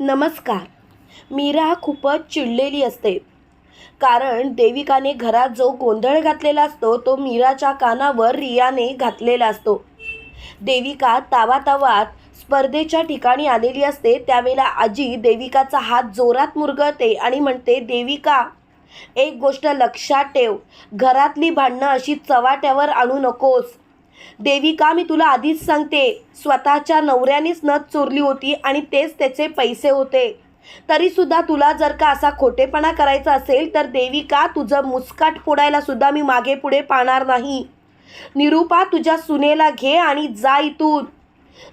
नमस्कार. मीरा खूपच चिडलेली असते. कारण देविकाने घरात जो गोंधळ घातलेला असतो तो मीराच्या कानावर रियाने घातलेला असतो. देविका तावातावात स्पर्धेच्या ठिकाणी आलेली असते त्यावेळेला आजी देविकाचा हात जोरात मुरगळते आणि म्हणते देविका एक गोष्ट लक्षात ठेव. घरातली भांडणं अशी चवाट्यावर आणू नकोस. देविका मी तुला आधीच सांगते स्वतःच्या नवऱ्यानेच नथ चोरली होती आणि तेच त्याचे पैसे होते. तरीसुद्धा तुला जर का असा खोटेपणा करायचा असेल तर देविका तुझं मुस्काट फोडायला सुद्धा मी मागे पुढे पाहणार नाही. निरूपा तुझ्या सुनेला घे आणि जा इथून.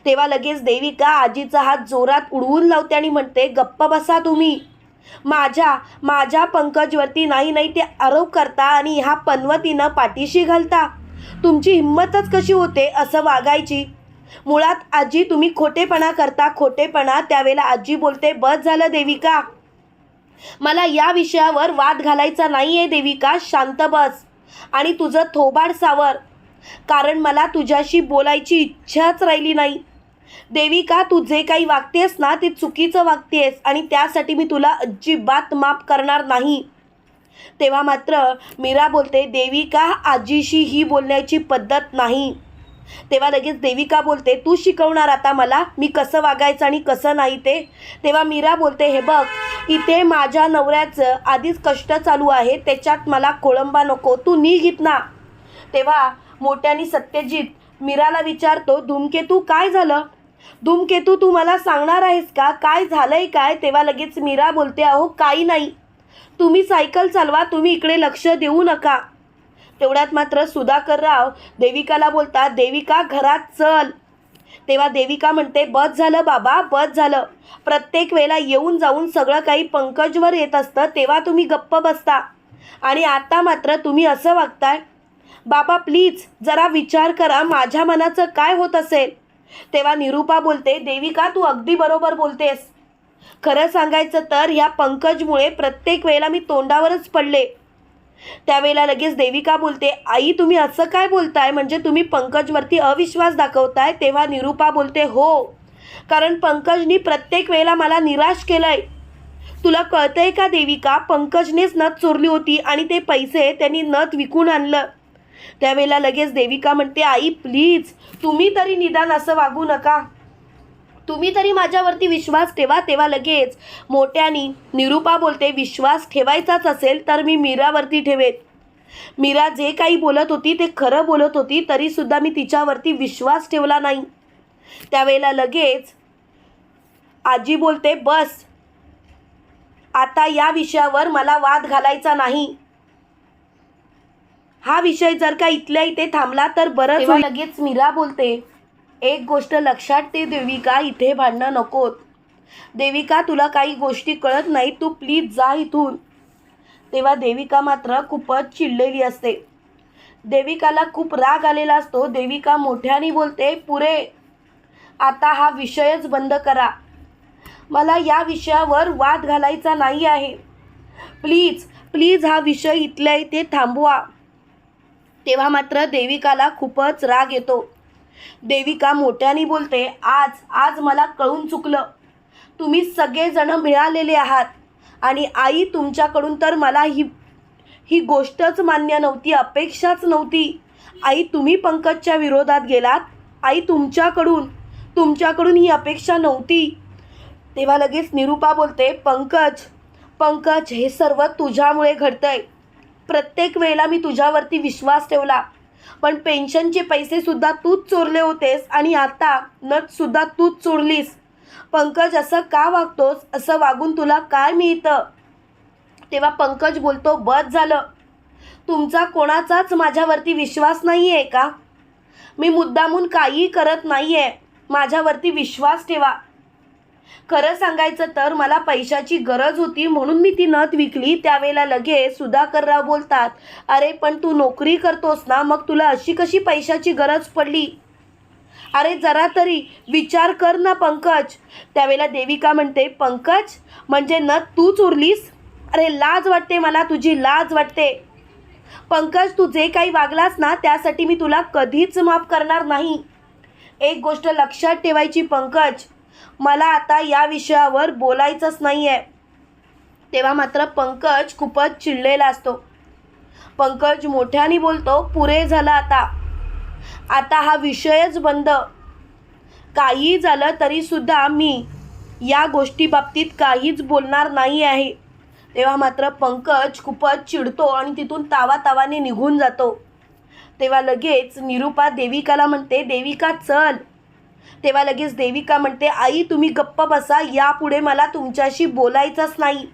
तेव्हा लगेच देविका आजीचा हात जोरात उडवून लावते आणि म्हणते गप्प बसा तुम्ही. माझ्या माझ्या पंकजवरती नाही नाही ते आरोप करता आणि ह्या पनवतीनं पाठीशी घालता. तुमची हिंमतच कशी होते असं वागायची? मुळात आजी तुम्ही खोटेपणा करता खोटेपणा त्यावेळेला आजी बोलते बस झालं देविका. मला या विषयावर वाद घालायचा नाही आहे देविका शांत बस. आणि तुझं थोबाड सावर. कारण मला तुझ्याशी बोलायची इच्छाच राहिली नाही. देविका तू जे काही वागतेस ना ते चुकीचं वागतेस आणि त्यासाठी मी तुला अजिबात माफ करणार नाही. तेव्हा मात्र मीरा बोलते देविका आजीशी ही बोलण्याची पद्धत नाही. तेव्हा लगेच देविका बोलते तू शिकवणार आता मला मी कसं वागायचं आणि कसं नाही ते? तेव्हा मीरा बोलते हे बघ इथे माझ्या नवऱ्याचं आधीच कष्ट चालू आहे त्याच्यात मला कोळंबा नको तू निघित ना तेव्हा मोठ्यानी सत्यजित मीराला विचारतो धूमकेतू काय झालं? धूमकेतू तू मला सांगणार आहेस का? काय झालंय काय? तेव्हा लगेच मीरा बोलते अहो काही नाही. तुम्ही सायकल चालवा तुम्ही इकडे लक्ष देऊ नका. तेवढ्यात मात्र सुधाकरराव देविकाला बोलतात देविका घरात चल. तेव्हा देविका म्हणते बस झालं बाबा बस झालं. प्रत्येक वेळेला येऊन जाऊन सगळं काही पंकजवर येत असतं तेव्हा तुम्ही गप्प बसता. आणि आता मात्र तुम्ही असं वागताय. बाबा प्लीज जरा विचार करा माझ्या मनाचं काय होत असेल? तेव्हा निरूपा बोलते देविका तू अगदी बरोबर बोलतेस. खरं सांगायचं तर ह्या पंकजमुळे प्रत्येक वेळेला मी तोंडावरच पडले. त्यावेळेला लगेच देविका बोलते आई तुम्ही असं काय बोलताय? म्हणजे तुम्ही पंकजवरती अविश्वास दाखवताय? तेव्हा निरूपा बोलते हो. कारण पंकजनी प्रत्येक वेळेला मला निराश केलंय. तुला कळतंय का देविका पंकजनेच नथ चोरली होती आणि ते पैसे त्यांनी नथ विकून आणलं. त्यावेळेला लगेच देविका म्हणते आई प्लीज तुम्ही तरी निदान असं वागू नका. तुम्ही तरी माझ्यावरती विश्वास ठेवा तेव्हा लगेच. मोठ्यानी निरूपा बोलते विश्वास ठेवायचाच असेल तर मी मीरावरती ठेवेन. मीरा जे काही बोलत होती ते खरं बोलत होती तरीसुद्धा मी तिच्यावरती विश्वास ठेवला नाही. त्यावेळेला लगेच आजी बोलते बस आता या विषयावर मला वाद घालायचा नाही. हा विषय जर का इथल्या इथे थांबला तर बरं लगेच मीरा बोलते एक गोष्ट लक्षात ते देविका इथे भांडणं नकोत. देविका तुला काही गोष्टी कळत नाही तू प्लीज जा इथून. तेव्हा देविका मात्र खूपच चिडलेली असते. देविकाला खूप राग आलेला असतो. देविका मोठ्याने बोलते पुरे आता हा विषयच बंद करा. मला या विषयावर वाद घालायचा नाही आहे. प्लीज प्लीज हा विषय इथल्या इथे थांबवा. तेव्हा मात्र देविकाला खूपच राग येतो. देविका मोठ्याने बोलते आज आज मला कळून चुकलं. तुम्ही सगळेजण मिळालेले आहात आणि आई तुमच्याकडून तर मला ही ही गोष्टच मान्य नव्हती अपेक्षाच नव्हती. आई तुम्ही पंकजच्या विरोधात गेलात? आई तुमच्याकडून तुमच्याकडून ही अपेक्षा नव्हती. तेव्हा लगेच निरूपा बोलते पंकज पंकज हे सर्व तुझ्यामुळे घडतंय. प्रत्येक वेळेला मी तुझ्यावरती विश्वास ठेवला. पण पेन्शनचे पैसेसुद्धा तूच चोरले होतेस आणि आता नथसुद्धा तूच चोरलीस. पंकज असं का वागतोस? असं वागून तुला काय मिळतं? तेव्हा पंकज बोलतो बस झालं. तुमचा कोणाचाच माझ्यावरती विश्वास नाही आहे का? मी मुद्दामून काहीही करत नाही आहे माझ्यावरती विश्वास ठेवा. खरं सांगायचं तर मला पैशाची गरज होती म्हणून मी ती नथ विकली. त्यावेळेला लगेच सुधाकरराव बोलतात अरे पण तू नोकरी करतोस ना मग तुला अशी कशी पैशाची गरज पडली? अरे जरा तरी विचार कर ना पंकज. त्यावेळेला देविका म्हणते पंकज म्हणजे नथ तूच उरलीस? अरे लाज वाटते मला तुझी लाज वाटते. पंकज तू जे काही वागलास ना त्यासाठी मी तुला कधीच माफ करणार नाही. एक गोष्ट लक्षात ठेवायची पंकज. मला आता या विषयावर बोलायचंच नाही आहे तेव्हा मात्र पंकज खूपच चिडलेला असतो. पंकज मोठ्याने बोलतो पुरे झालं आता. आता हा विषयच बंद. काही झालं तरीसुद्धा मी या गोष्टीबाबतीत काहीच बोलणार नाही आहे. तेव्हा मात्र पंकज खूपच चिडतो आणि तिथून तावा तावाने निघून जातो. तेव्हा लगेच निरुपा देविकाला म्हणते देविका चल. तेव्हा लगेच देविका म्हणते आई तुम्ही गप्प बसा यापुढे मला तुमच्याशी बोलायचंच नाही.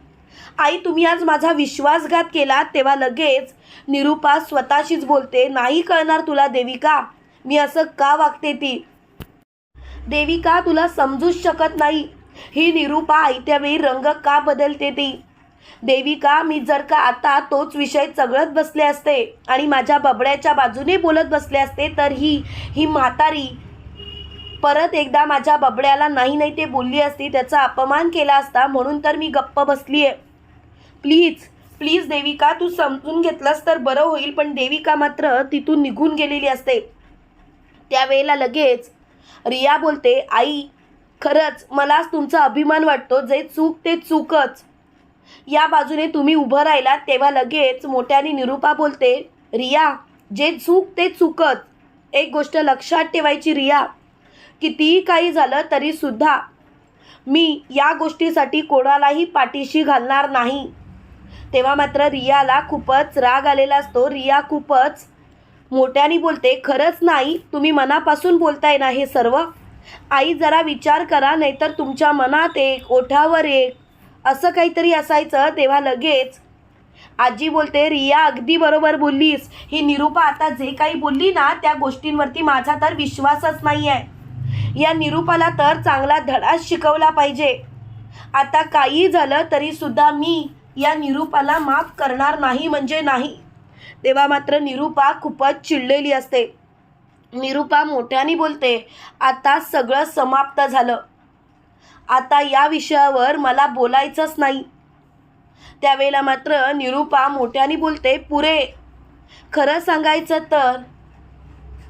आई तुम्ही आज माझा विश्वासघात केला. तेव्हा लगेच निरुपा स्वतःशीच बोलते नाही कळणार तुला देविका मी असं का वागते ती? देविका तुला समजूच शकत नाही. ही निरुपा आयत्या वेळी रंग का बदलते ती? देविका मी जर का आता तोच विषय चगळत बसले असते आणि माझ्या बबड्याच्या बाजूने बोलत बसले असते तर ही ही म्हातारी परत एकदा माझ्या बबड्याला नाही नाही ते बोलली असती त्याचा अपमान केला असता म्हणून तर मी गप्प बसली आहे प्लीज प्लीज देविका तू समजून घेतलंस तर बरं होईल पण देविका मात्र तिथून निघून गेलेली असते. त्यावेळेला लगेच रिया बोलते आई खरंच मलाच तुमचा अभिमान वाटतो जे चूक ते चूकच. या बाजूने तुम्ही उभं राहिलात तेव्हा लगेच मोठ्याने निरुपा बोलते रिया जे चूक ते चूकच. एक गोष्ट लक्षात ठेवायची रिया. कितीही काही झालं तरीसुद्धा मी या गोष्टीसाठी कोणालाही पाठीशी घालणार नाही. तेव्हा मात्र रियाला खूपच राग आलेला असतो. रिया खूपच मोठ्याने बोलते खरंच नाही तुम्ही मनापासून बोलताय ना हे सर्व? आई जरा विचार करा नाहीतर तुमच्या मनात एक ओठावर एक असं काहीतरी असायचं तेव्हा लगेच आजी बोलते रिया अगदी बरोबर बोललीस. ही निरूपा आता जे काही बोलली ना त्या गोष्टींवरती माझा तर विश्वासच नाही आहे या निरूपाला तर चांगला धडाच शिकवला पाहिजे. आता काही झालं तरीसुद्धा मी या निरूपाला माफ करणार नाही म्हणजे नाही. तेव्हा मात्र निरूपा खूपच चिडलेली असते. निरूपा मोठ्याने बोलते आता सगळं समाप्त झालं. आता या विषयावर मला बोलायचंच नाही. त्यावेळेला मात्र निरूपा मोठ्याने बोलते पुरे खरं सांगायचं तर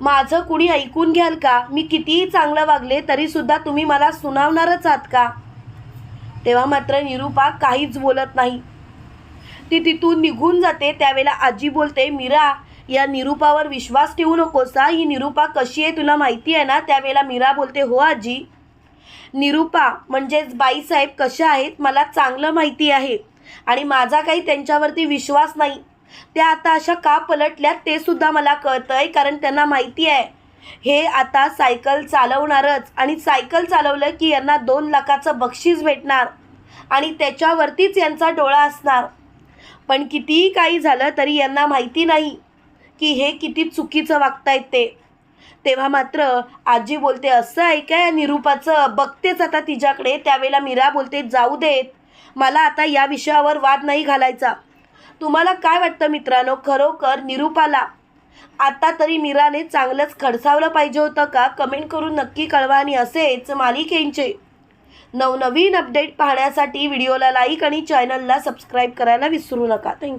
माझं कुणी ऐकून घ्याल का? मी कितीही चांगलं वागले तरीसुद्धा तुम्ही मला सुनावणारच आहात का? तेव्हा मात्र निरूपा काहीच बोलत नाही. ती तिथून निघून जाते त्यावेळेला आजी बोलते मीरा या निरूपावर विश्वास ठेवू नकोस हा ही निरूपा कशी आहे तुला माहिती आहे ना? त्यावेळेला मीरा बोलते हो आजी. निरूपा म्हणजेच बाईसाहेब कशा आहेत? मला चांगलं माहिती आहे आणि माझा काही त्यांच्यावरती विश्वास नाही. त्या आता अशा का पलटल्यात ते सुद्धा मला कळतं आहे कारण त्यांना माहिती आहे. हे आता सायकल चालवणारच आणि सायकल चालवलं की यांना दोन लाखाचं बक्षीस भेटणार आणि त्याच्यावरतीच यांचा डोळा असणार. पण कितीही काही झालं तरी यांना माहिती नाही की हे किती चुकीचं वागतायत ते. तेव्हा मात्र आजी बोलते असं आहे काय निरूपाचं? बघतेच आता तिच्याकडे. त्यावेळेला मीरा बोलते जाऊ देत. मला आता या विषयावर वाद नाही घालायचा. तुम्हाला काय वाटतं मित्रांनो? खरोखर निरूपाला. आता तरी मीराने चांगलंच खडसावलं पाहिजे होतं का? कमेंट करून नक्की कळवा आणि असेच मालिकेंचे. नवनवीन अपडेट पाहण्यासाठी व्हिडिओला लाईक आणि चॅनलला सबस्क्राईब करायला विसरू नका. थँक्यू